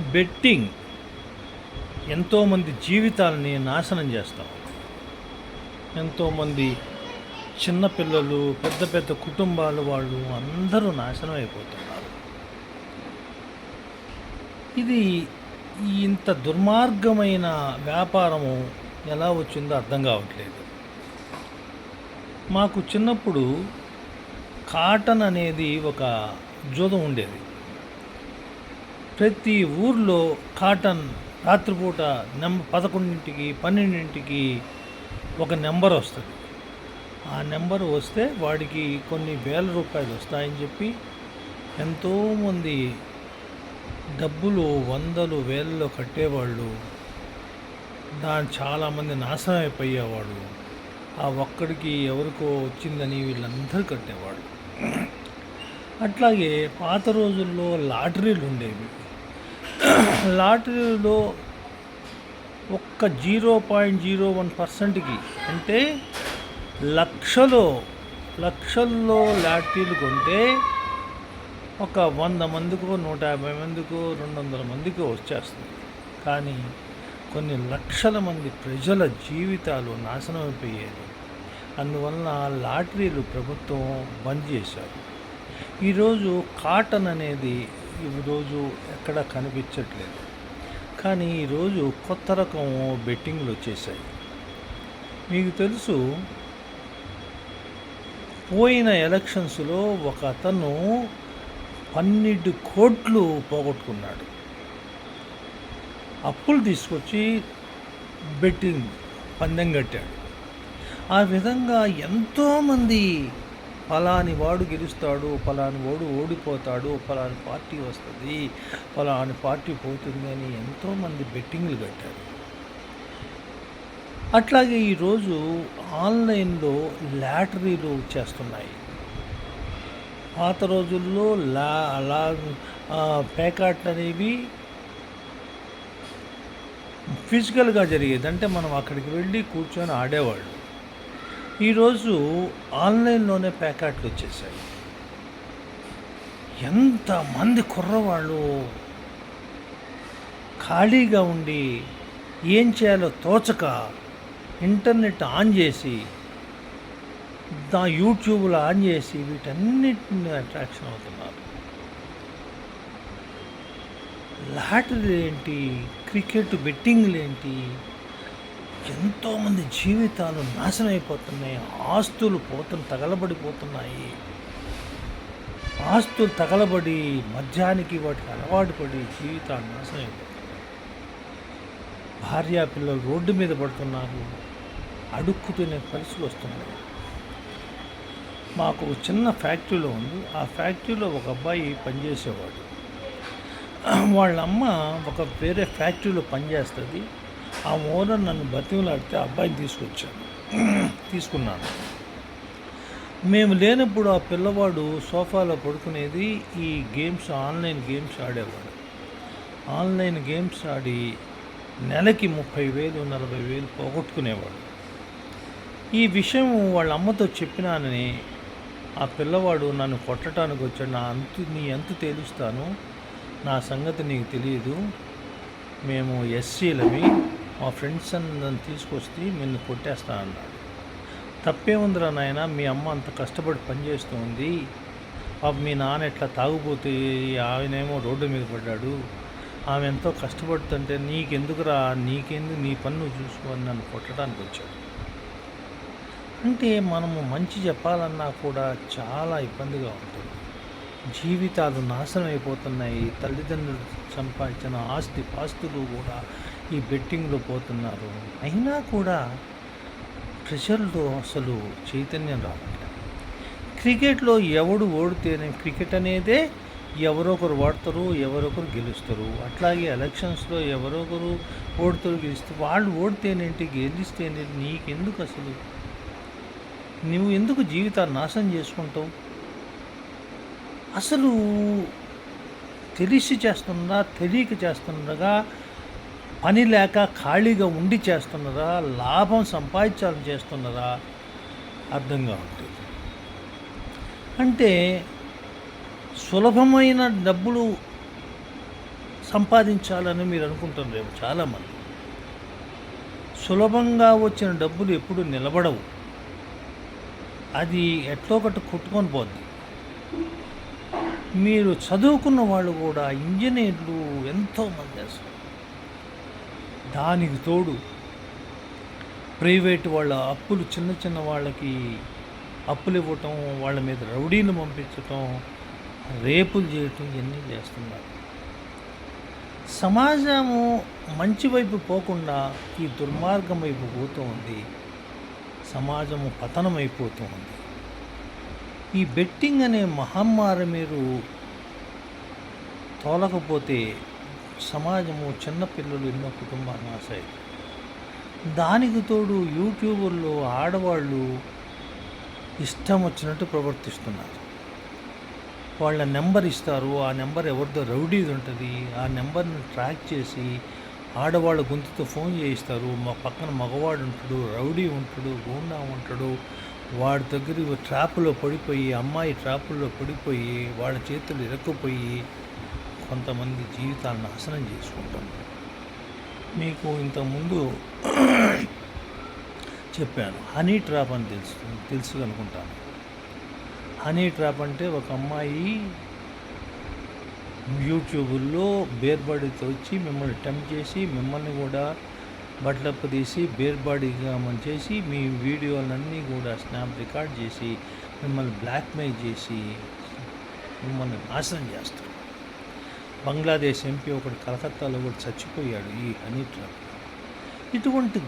Betting. ఎంతోమంది జీవితాలని నాశనం చేస్తాం. ఎంతోమంది చిన్నపిల్లలు పెద్ద పెద్ద కుటుంబాల వాళ్ళు అందరూ నాశనం అయిపోతున్నారు. ఇది ఇంత దుర్మార్గమైన వ్యాపారము ఎలా వచ్చిందో అర్థం కావట్లేదు. మాకు చిన్నప్పుడు కాటన్ అనేది ఒక జూదం ఉండేది. ప్రతి ఊర్లో కాటన్ రాత్రిపూట నెం పదకొండింటికి పన్నెండింటికి ఒక నెంబర్ వస్తుంది. ఆ నెంబర్ వస్తే వాడికి కొన్ని వేల రూపాయలు వస్తాయని చెప్పి ఎంతోమంది డబ్బులు వందలు వేలలో కట్టేవాళ్ళు దాని చాలామంది నాశనం అయిపోయేవాడు ఆ ఒక్కడికి ఎవరికో వచ్చిందని వీళ్ళందరూ కట్టేవాడు అట్లాగే పాత రోజుల్లో లాటరీలు ఉండేవి. లాటరీలో ఒక్క జీరో పాయింట్ జీరో వన్ పర్సెంట్కి అంటే లక్షలో లక్షల్లో లాటరీలు కొంటే ఒక వంద మందికో నూట యాభై మందికో రెండు వందల మందికో వచ్చేస్తుంది. కానీ కొన్ని లక్షల మంది ప్రజల జీవితాలు నాశనం అయిపోయేది. అందువలన లాటరీలు ప్రభుత్వం బంద్ చేశారు. ఈరోజు కాటన్ అనేది ఈరోజు ఎక్కడ కనిపించట్లేదు. కానీ ఈరోజు కొత్త రకం బెట్టింగ్లు వచ్చేసాయి మీకు తెలుసు పోయిన ఎలక్షన్స్లో ఒక అతను పన్నెండు కోట్లు పోగొట్టుకున్నాడు. అప్పులు తీసుకొచ్చి బెట్టింగ్ పందెం కట్టాడు. ఆ విధంగా ఎంతోమంది పలాని వాడు గెలుస్తాడు పలాని వాడు ఓడిపోతాడు పలాని పార్టీ వస్తుంది పలాని పార్టీ పోతుంది అని ఎంతోమంది బెట్టింగ్లు కట్టారు. అట్లాగే ఈరోజు ఆన్లైన్లో లాటరీలు చేస్తున్నాయి. పాత రోజుల్లో లా లా పేకాట్లు అనేవి ఫిజికల్గా జరిగేది. అంటే మనం అక్కడికి వెళ్ళి కూర్చొని ఆడేవాళ్ళు. ఈరోజు ఆన్లైన్లోనే ప్యాకెట్లు వచ్చేసాయి. ఎంతమంది కుర్రవాళ్ళు ఖాళీగా ఉండి ఏం చేయాలో తోచక ఇంటర్నెట్ ఆన్ చేసి దా యూట్యూబ్లో ఆన్ చేసి వీటన్నిటిని అట్రాక్షన్ అవుతున్నారు. లాటరీలు ఏంటి క్రికెట్ బెట్టింగ్లు ఏంటి ఎంతోమంది జీవితాలు నాశనం అయిపోతున్నాయి ఆస్తులు పోతున్న తగలబడిపోతున్నాయి. ఆస్తులు తగలబడి మద్యానికి వాటికి అలవాటు పడి జీవితాలు నాశనం అయిపోతున్నాయి భార్య పిల్లలు రోడ్డు మీద పడుతున్నారు. అడుక్కు తినే పరిస్థితులు వస్తున్నాయి మాకు ఒక చిన్న ఫ్యాక్టరీలో ఉంది. ఆ ఫ్యాక్టరీలో ఒక అబ్బాయి పనిచేసేవాడు. వాళ్ళ అమ్మ ఒక వేరే ఫ్యాక్టరీలో పనిచేస్తుంది. ఆ ఓనర్ నన్ను బతిమలాడితే అబ్బాయిని తీసుకొచ్చాను. తీసుకున్నాను. మేము లేనప్పుడు ఆ పిల్లవాడు సోఫాలో పడుకునేది ఈ గేమ్స్ ఆన్లైన్ గేమ్స్ ఆడేవాడు. ఆన్లైన్ గేమ్స్ ఆడి నెలకి ముప్పై వేలు నలభై వేలు పోగొట్టుకునేవాడు. ఈ విషయం వాళ్ళ అమ్మతో చెప్పినానని ఆ పిల్లవాడు నన్ను కొట్టడానికి వచ్చాడు. నా అంతు నీ ఎంత తేలుస్తాను. నా సంగతి నీకు తెలియదు. మేము ఎస్సీలమి మా ఫ్రెండ్స్ నన్ను తీసుకొస్తే నిన్ను కొట్టేస్తా అన్నాడు. తప్పేముందిరా నాయన మీ అమ్మ అంత కష్టపడి పనిచేస్తుంది. పాప మీ నాన్న ఎట్లా తాగుపోతే ఆయనేమో రోడ్డు మీద పడ్డాడు. ఆమె ఎంతో కష్టపడుతుంటే నీకెందుకురా నీకెందుకు నీ పన్ను చూసుకొని నన్ను కొట్టడానికి వచ్చాడు. అంటే మనము మంచి చెప్పాలన్నా కూడా చాలా ఇబ్బందిగా ఉంటుంది. జీవితాలు నాశనం అయిపోతున్నాయి. తల్లిదండ్రులు సంపాదించిన ఆస్తి పాస్తులు కూడా ఈ బెట్టింగ్లో పోతున్నారు. అయినా కూడా ప్రెషర్లో అసలు చైతన్యం రావట్లేదు. క్రికెట్లో ఎవడు ఓడితేనే క్రికెట్ అనేదే ఎవరొకరు ఓడతారు ఎవరొకరు గెలుస్తారు. అట్లాగే ఎలక్షన్స్లో ఎవరొకరు ఓడతారు గెలుస్తారు వాళ్ళు ఓడితేనేంటి గెలిస్తేనేంటి నీకెందుకు అసలు? నువ్వు ఎందుకు జీవితాన్ని నాశనం చేసుకుంటావు? అసలు తెలిసి చేస్తుండగా తెలియక చేస్తుండగా పని లేక ఖాళీగా ఉండి చేస్తున్నదా? లాభం సంపాదించాలని చేస్తున్నదా? అర్థం కావట్లేదు అంటే సులభమైన డబ్బులు సంపాదించాలని మీరు అనుకుంటారు రేపు చాలామంది. సులభంగా వచ్చిన డబ్బులు ఎప్పుడు నిలబడవు. అది ఎట్లో ఒకటి కొట్టుకొని పోద్ది. మీరు చదువుకున్న వాళ్ళు కూడా ఇంజనీర్లు ఎంతోమంది అసలు. దానికి తోడు ప్రైవేట్ వాళ్ళ అప్పులు చిన్న చిన్న వాళ్ళకి అప్పులు ఇవ్వటం వాళ్ళ మీద రౌడీలు పంపించటం రేపులు చేయటం ఇవన్నీ చేస్తున్నారు. సమాజము మంచి వైపు పోకుండా ఈ దుర్మార్గం వైపు పోతూ ఉంది. సమాజము పతనమైపోతూ ఉంది. ఈ బెట్టింగ్ అనే మహమ్మారి మీరు తోలకపోతే సమాజము చిన్నపిల్లలు ఎన్నో కుటుంబాలు నాశాయి దానికి తోడు యూట్యూబర్లో ఆడవాళ్ళు ఇష్టం వచ్చినట్టు ప్రవర్తిస్తున్నారు. వాళ్ళ నెంబర్ ఇస్తారు ఆ నెంబర్ ఎవరిదో రౌడీది ఉంటుంది ఆ నెంబర్ని ట్రాక్ చేసి ఆడవాళ్ళ గొంతుతో ఫోన్ చేయిస్తారు. మా పక్కన మగవాడు ఉంటాడు రౌడీ ఉంటాడు గూండా ఉంటాడు. వాడి దగ్గర ట్రాప్లో పడిపోయి అమ్మాయి ట్రాపుల్లో పడిపోయి వాళ్ళ చేతులు ఇరక్కుపోయి కొంతమంది జీవితాలను నాశనం చేసుకుంటారు మీకు ఇంతకుముందు చెప్పాను హనీ ట్రాప్ అని తెలుసు తెలుసు అనుకుంటాను. హనీ ట్రాప్ అంటే ఒక అమ్మాయి యూట్యూబుల్లో బేర్బాడీతో వచ్చి మిమ్మల్ని టెంప్ చేసి మిమ్మల్ని కూడా బట్టలప్ప తీసి బేర్బాడీగా మనం చేసి మీ వీడియోలన్నీ కూడా స్నాప్ రికార్డ్ చేసి మిమ్మల్ని బ్లాక్మెయిల్ చేసి మిమ్మల్ని నాశనం చేస్తారు. బంగ్లాదేశ్ ఎంపీ ఒకడు కలకత్తాలో కూడా చచ్చిపోయాడు ఈ హనీ ట్రాప్ ఇటువంటి